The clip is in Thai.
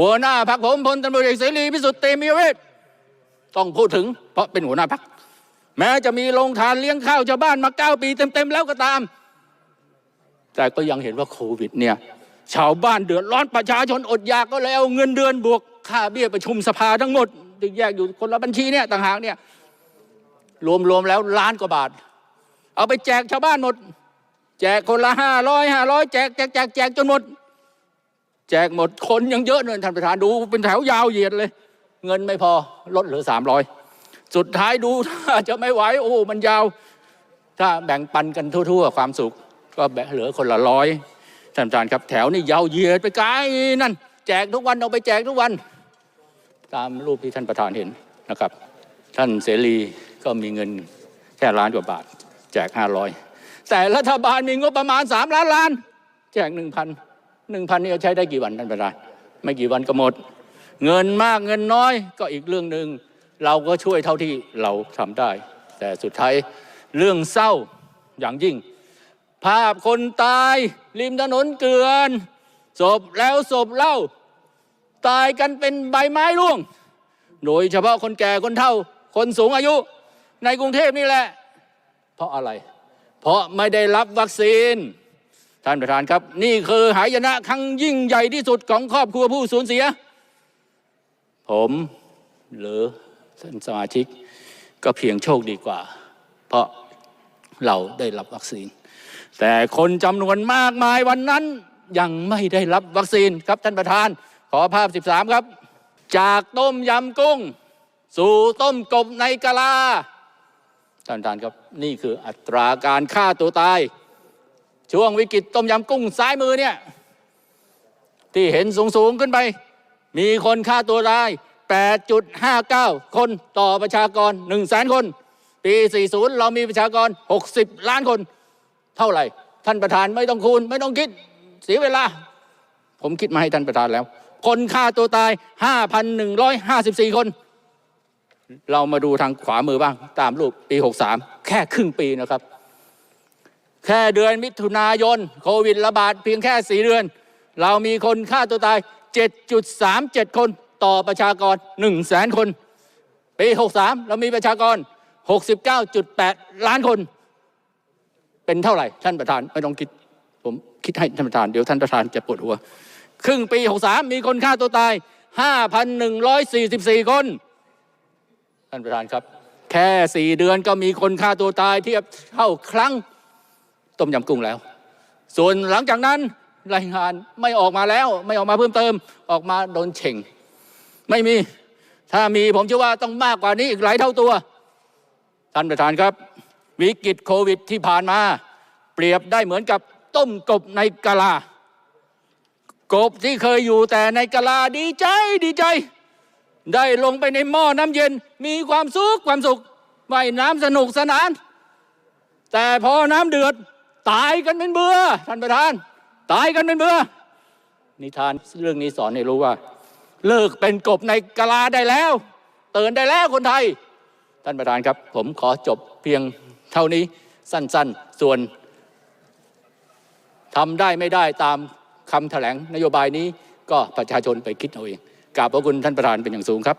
หัวหน้าพักผมพลตำรวจเอกเสรีพิสุทธิ์เตมีเวทต้องพูดถึง เพราะเป็นหัวหน้าพัก แม้จะมีโรงทานเลี้ยงข้าวชาวบ้านมาเก้าปีเต็มๆแล้วก็ตาม แต่ก็ยังเห็นว่าโควิดเนี่ยชาวบ้านเดือดร้อนประชาชนอดอยากก็เลยเอาเงินเดือนบวกค่าเบี้ยประชุมสภาทั้งหมดที่แยกอยู่คนละบัญชีเนี่ยต่างหากเนี่ยรวมๆแล้วล้านกว่าบาท เอาไปแจกชาวบ้านหมด แจกคนละห้าร้อยห้าร้อยแจกแจกแจกแจกจนหมด หมดคนยังเยอะเลยท่านประธานดูเป็นแถวยาวเหยียดเลย เงินไม่พอลดเหลือสามร้อยสุดท้ายดูถ้าจะไม่ไหวโอ้มันยาว ถ้าแบ่งปันกันทั่ว ๆ ความสุข ก็แบ่เหลือคนละร้อยท่านประธานครับแถวนี่ยาวเหยียดไปไกลนั่น แจกทุกวันเอาไปแจกทุกวัน ตามรูปที่ท่านประธานเห็นนะครับ ท่านเสรีก็มีเงินแค่ล้านกว่าบาท แจกห้าร้อยแต่รัฐบาลมีงบประมาณสามล้านล้าน แจกหนึ่งพัน หนึ่งพันนี่ใช้ได้กี่วันท่านประธานไม่กี่วันก็หมด เงินมากเงินน้อยก็อีกเรื่องหนึ่งเราก็ช่วยเท่าที่เราทำได้ แต่สุดท้ายเรื่องเศร้าอย่างยิ่ง ภาพคนตายริมถนนเกลือนศพแล้วศพเล่า ตายกันเป็นใบไม้ร่วง โดยเฉพาะคนแก่คนเฒ่า คนสูงอายุ ในกรุงเทพนี่แหละ เพราะอะไร เพราะไม่ได้รับวัคซีน ท่านประธานครับ นี่คือหายนะครั้งยิ่งใหญ่ที่สุดของครอบครัวผู้สูญเสีย ผมหรือท่านสมาชิกก็เพียงโชคดีกว่า เพราะเราได้รับวัคซีน แต่คนจำนวนมากมายวันนั้นยังไม่ได้รับวัคซีนครับท่านประธาน ขอภาพ 13 ครับ จากต้มยำกุ้ง สู่ต้มกบในกะลาท่านประธานครับนี่คืออัตราการฆ่าตัวตาย ช่วงวิกฤตต้มยำกุ้งซ้ายมือเนี่ย ที่เห็นสูง ๆ ขึ้นไป มีคนฆ่าตัวตาย 8.59 คนต่อประชากร 1 0 0 0 0แสนคน ปี 40 เรามีประชากร 60 ล้านคน เท่าไหร่ ท่านประธานไม่ต้องคูณ ไม่ต้องคิดเสียเวลา ผมคิดมาให้ท่านประธานแล้ว คนฆ่าตัวตาย 5,154 คน เรามาดูทางขวามือบ้างตามรูปปี 63 แค่ครึ่งปีนะครับ ค่เดือนมิถุนายนโควิดระบาดเพียงแค่ 4 เดือน เรามีคนฆ่าตัวตาย 7.37 คนต่อประชากร 1 0 0 0 0แสนคน ปี 63 เรามีประชากร 69.8 ล้านคน เป็นเท่าไหร่ ท่านประธานไม่ต้องคิด ผมคิดให้ท่านประธาน เดี๋ยวท่านประธานจะปวดหัว ครึ่งปี 63 มีคนฆ่าตัวตาย 5,144 คน ท่านประธานครับ แค่ 4 เดือนก็มีคนฆ่าตัวตายเทียบเท่าครั้ง ต้มยำกุ้งแล้ว ส่วนหลังจากนั้นรายงานไม่ออกมาแล้ว ไม่ออกมาเพิ่มเติมออกมาโดนเฉ่ง ไม่มีถ้ามีผมเชื่อว่าต้องมากกว่านี้อีกหลายเท่าตัว ท่านประธานครับ วิกฤตโควิดที่ผ่านมา เปรียบได้เหมือนกับต้มกบในกะลากบที่เคยอยู่แต่ในกะลาดีใจดีใจ ได้ลงไปในหม้อน้ำเย็นมีความสุขความสุขว่ายน้ำสนุกสนาน แต่พอน้ำเดือด ตายกันเป็นเบื่อท่านประธาน ตายกันเป็นเบื่อนิทานเรื่องนี้สอนให้รู้ว่า เลิกเป็นกบในกะลาได้แล้วเตื่นได้แล้วคนไทย ท่านประธานครับ ผมขอจบเพียงเท่านี้สั้นๆ ส่วนทำได้ไม่ได้ตามคำแถลงนโยบายนี้ก็ประชาชนไปคิดเอาเองกราบพระคุณท่านประธานเป็นอย่างสูงครับ